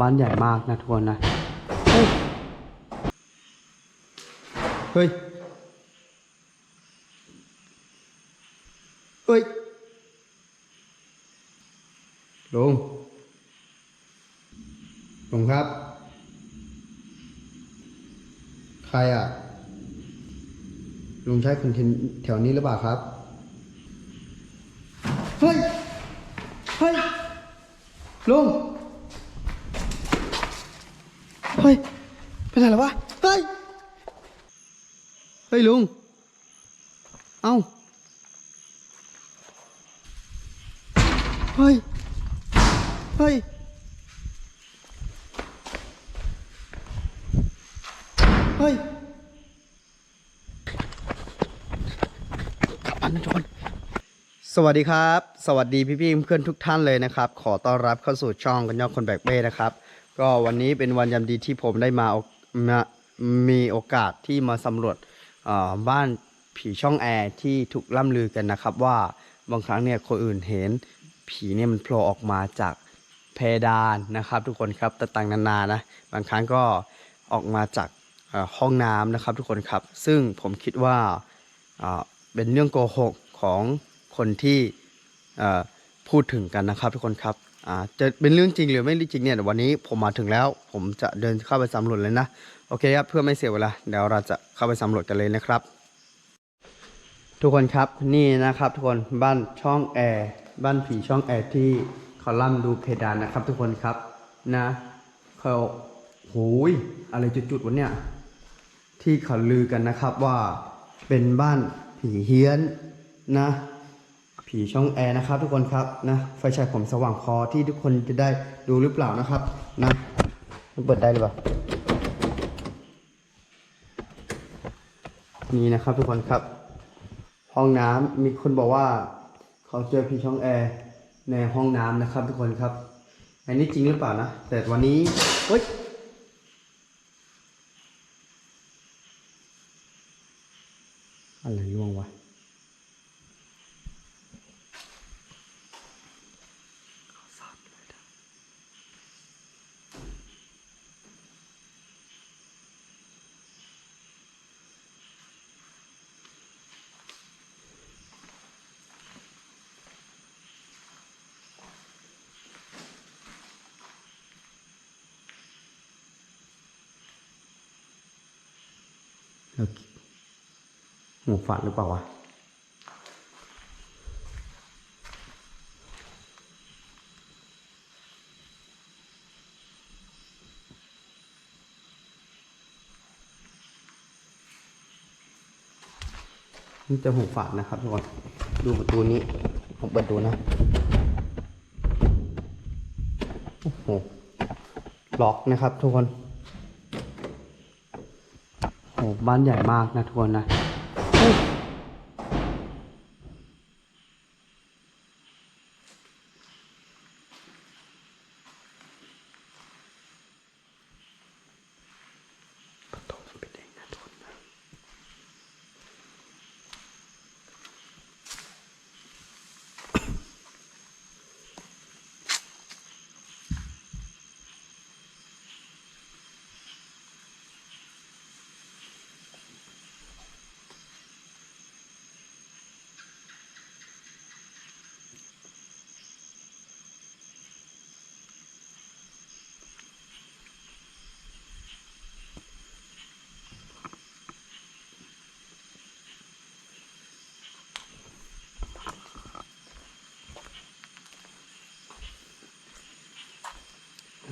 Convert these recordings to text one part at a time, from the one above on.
บ้านใหญ่มากนะทุกคนนะเฮ้ยเฮ้ย เฮ้ยลุงลุงครับ ใครอะ ลุงใช้คนเทนแถวนี้หรือเปล่าครับ เฮ้ย เฮ้ย ลุง ฮ้ยเป็นอะไรอวะ เฮ้ย เฮ้ยลุง เอ้า เฮ้ย เฮ้ย เฮ้ยขับอันชนสวัสดีครับ สวัสดีพี่ๆเพื่อนทุกท่านเลยนะครับ ขอต้อนรับเข้าสู่ช่องกันยอดคนแบกเป้นะครับ ก็วันนี้เป็นวันยามดีที่ผมได้มามามีโอกาสที่มาสำรวจบ้านผีช่องแอร์ที่ถูกล่ำลือกันนะครับ ว่าบางครั้งเนี่ยคนอื่นเห็นผีเนี่ยมันโผล่ออกมาจากเพดานนะครับ ทุกคนครับต่างๆนานานะบางครั้งก็ออกมาจากห้องน้ำนะครับ ทุกคนครับ ซึ่งผมคิดว่าเป็นเรื่องโกหกของคนที่พูดถึงกันนะครับ ทุกคนครับ อ่าจะเป็นเรื่องจริงหรือไม่จริงเนี่ยวันนี้ผมมาถึงแล้ว ผมจะเดินเข้าไปสำรวจเลยนะ โอเคครับเพื่อไม่เสียเวลาเดี๋ยวเราจะเข้าไปสำรวจกันเลยนะครับ ทุกคนครับนี่นะครับ ทุกคนบ้านช่องแอร์บ้านผีช่องแอร์ที่คอลัมน์ดูเพดานนะครับ ทุกคนครับนะเขาโหยอะไรจุดๆวะเนี่ยที่เขาลือกันนะครับว่าเป็นบ้านผีเฮี้ยนนะ ผีช่องแอร์นะครับ ทุกคนครับนะไฟฉายผมสว่างพอที่ทุกคนจะได้ดูหรือเปล่านะครับนะมันเปิดได้หรือเปล่านี่นะครับทุกคนครับ ห้องน้ำมีคนบอกว่า เขาเจอผีช่องแอร์ในห้องน้ำนะครับ ทุกคนครับ อันนี้จริงหรือเปล่านะแต่วันนี้เฮ้ย อะไรร่วงวะ เราหูฝาดหรือเปล่าวะนี่จะหูฝาดนะครับทุกคนดูประตูนี้ผมเปิดดูนะ โอ้โหล็อกนะครับทุกคน โอ้บ้านใหญ่มากนะทุกคนนะเฮ้ยประตูมันเป็นเองนะทุกคนนะ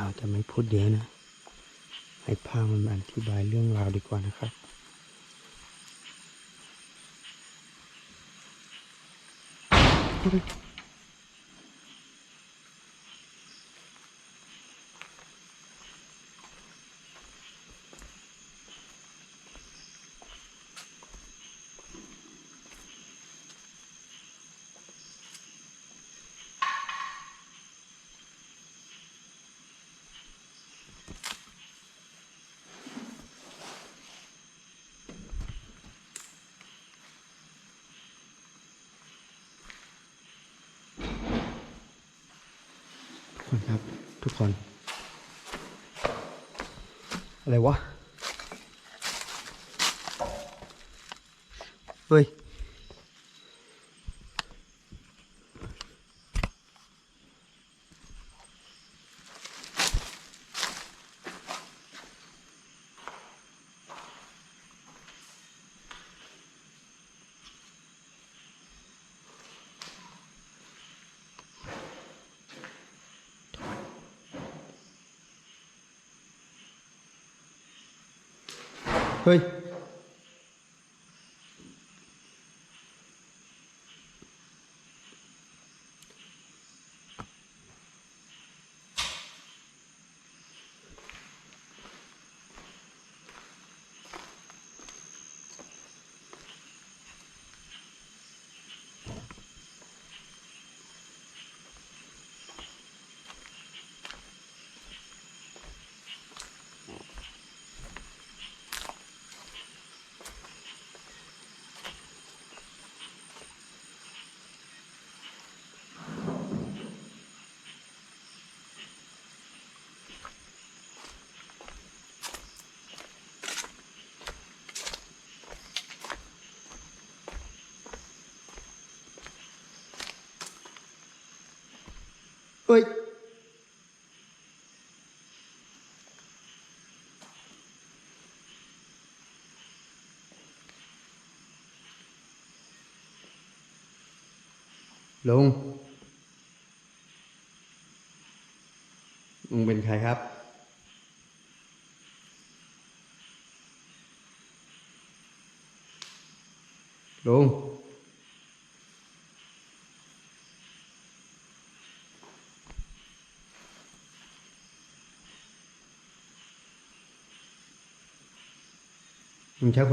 เราจะไม่พูดเยอะนะ ให้ภาพมันอธิบายเรื่องราวดีกว่านะครับทุกค นะครับ ทุกคน อะไรวะ เฮ้ย เฮ้ย เฮ้ยลุง ลุงเป็นใครครับ ลุง ลุงใช้ค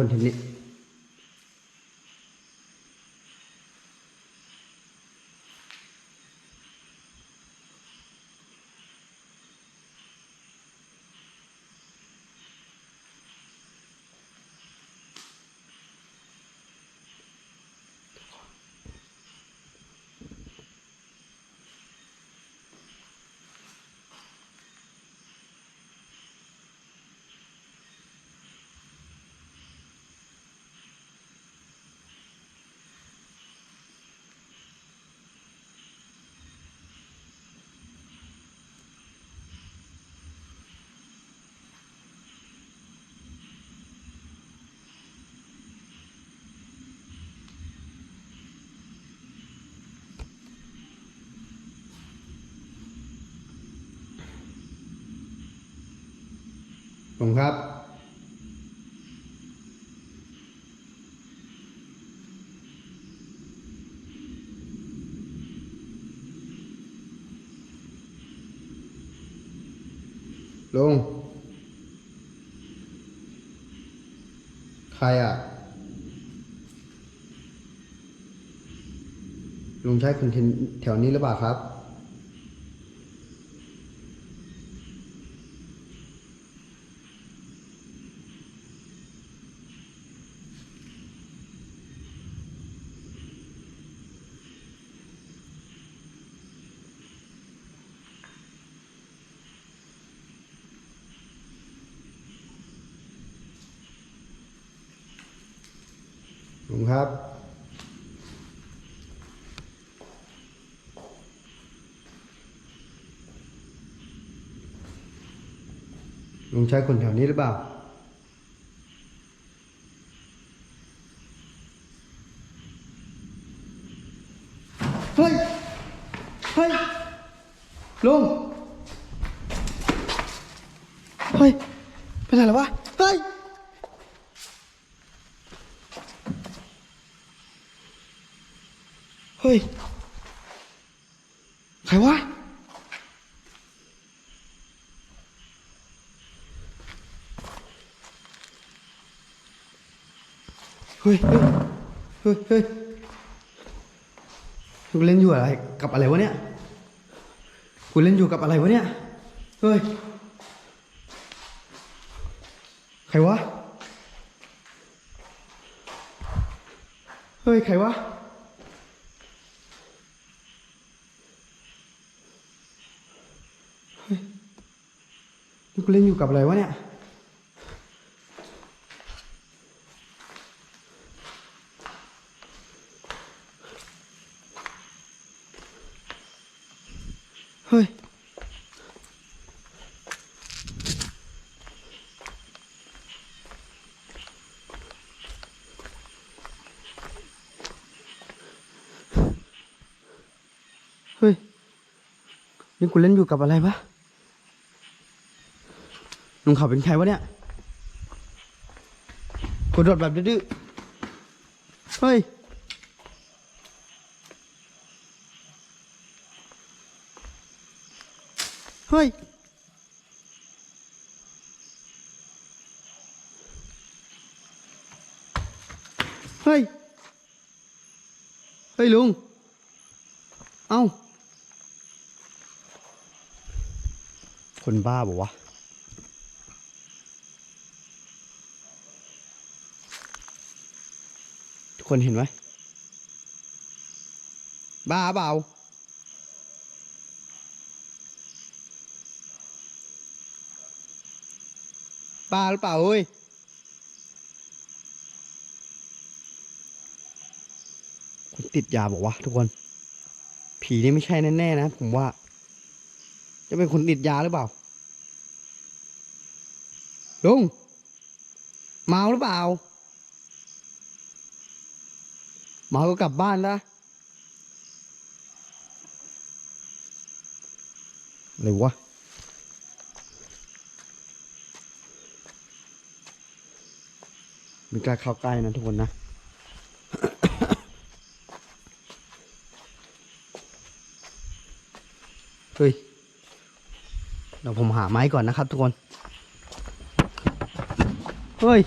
นทีนี้ลุงครับลุงใครอะ ลุงใช้คนแถวนี้หรือเปล่าครับ ลุงครับ ลุงใช่คนแถวนี้หรือเปล่า เฮ้ย เฮ้ย ลุง เฮ้ยเป็นอะไรวะ เฮ้ย เฮ้ย ใครวะ เฮ้ยเฮ้ยเฮ้ยเฮ้ยกูเล่นอยู่อะไรกับอะไรวะเนี่ยกูเล่นอยู่กับอะไรวะเนี่ยเฮ้ยใครวะเฮ้ยใครวะนี่กูเล่นอยู่กับอะไรวะเนี่ย เฮ้ย เฮ้ย นี่กูเล่นอยู่กับอะไรปะนุ่งเขาเป็นใครวะเนี่ยกูโดดแบบดื้อเฮ้ย เฮ้ย เฮ้ย เฮ้ยลุง เอ้า คนบ้าบอกวะทุกคนเห็นไหมบ้าเปล่าบ้าหรือเปล่าเฮ้ยคนติดยาบอกว่าทุกคน ผีนี่ไม่ใช่แน่ๆนะผมว่า จะเป็นคนติดยาหรือเปล่า ลุง เมาหรือเปล่า เมาก็กลับบ้านนะอะไรวะมีกล้าเข้าใกล้นะทุกคนนะเฮ้ย เดี๋ยวผมหาไม้ก่อนนะครับทุกคน เฮ้ย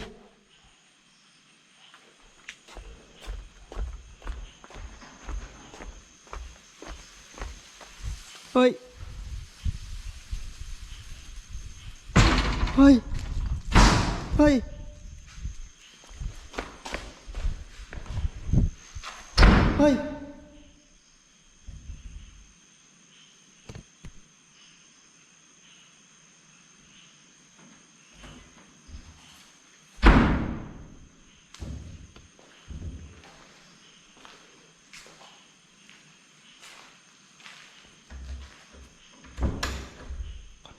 เฮ้ย เฮ้ย เฮ้ย เฮ้ย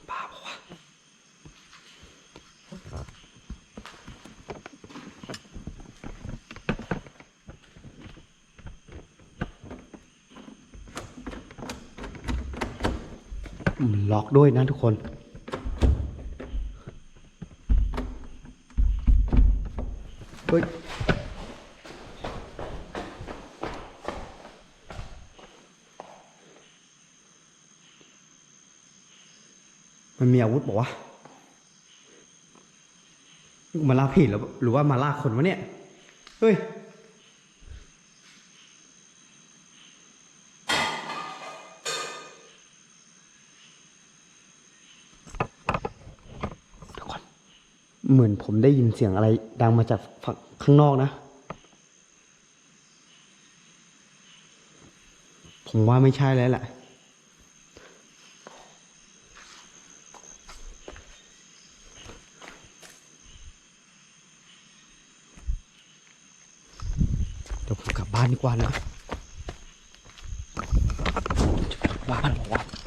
บ้าปะวะมัน ล็อกด้วยนะทุกคน เฮ้ยมันมีอาวุธบอกว่าวะมาล่าผีหรือหรือว่ามาล่าคนวะเนี่ย เฮ้ย ทุกคน เหมือนผมได้ยินเสียงอะไร ดังมาจากฝั่งข้างนอกนะ ผมว่าไม่ใช่แล้วแหละเดี๋ยวผมกลับบ้านดีกว่านะจะกลับบ้านบอว่า